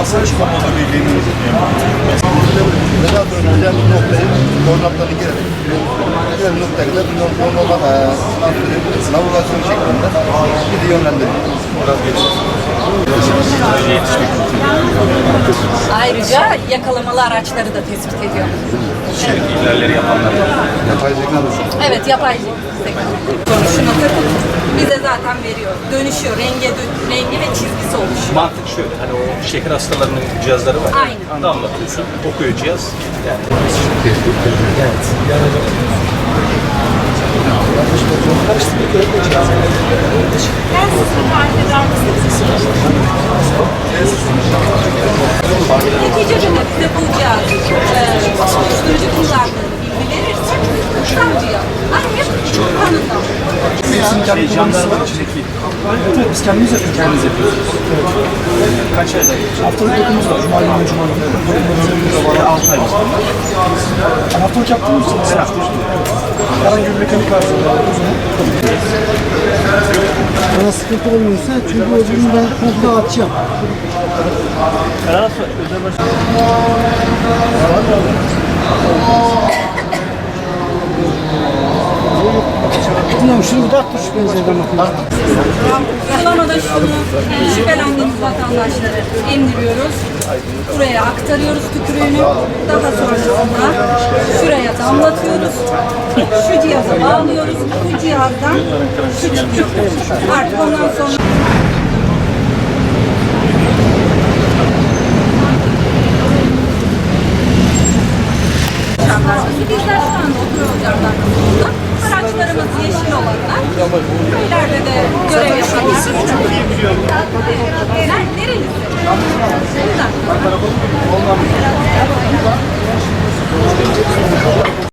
Asayiş komodu dediğimiz Mesela özel bir noktayı koordinatları girerek diğer noktaya kadar bir normal navigasyon şeklinde bir yönlendiriyor. Ayrıca yakalamalı araçları da tespit ediyor. ihlalleri yapanlar. Yapay zeka da Evet yapay zeka. Sonuçunu takıp bize zaten veriyor. Dönüşüyor. Renge, dö- rengi ve çizgisi oluşuyor. Mantık şöyle, hani o şeker hastalarının cihazları var. Aynen. Damlatıyorsun, okuyor cihaz. Yani Neticede şey jandarma içindeki Biz kendimiz yapıyoruz. Kendimiz yapıyoruz. kaç ayda Haftalık bakımımız var. Cuma günü, Cuma günü. Ya 6 ay mesela. Haftalık yaptığımız için mesela herhangi bir mekanik arızada o zaman Bana sıkıntı olmuyorsa çünkü öbürünü ben komple atacağım. Bilmiyorum şunu bir daha tut şu benzerden bakayım. Kullanmada şunu şüphelendiğimiz vatandaşları emdiriyoruz. Buraya aktarıyoruz tükürüğünü. Daha sonrasında şuraya damlatıyoruz. Şu cihaza bağlıyoruz. Bu cihazdan şu çıkıyor. Artık ondan sonra. Bizler şu anda oturuyoruz jandarmasında. Araçlarımız. Köylerde de görev yapanlar. Nerede? Nerelisin? Buradan.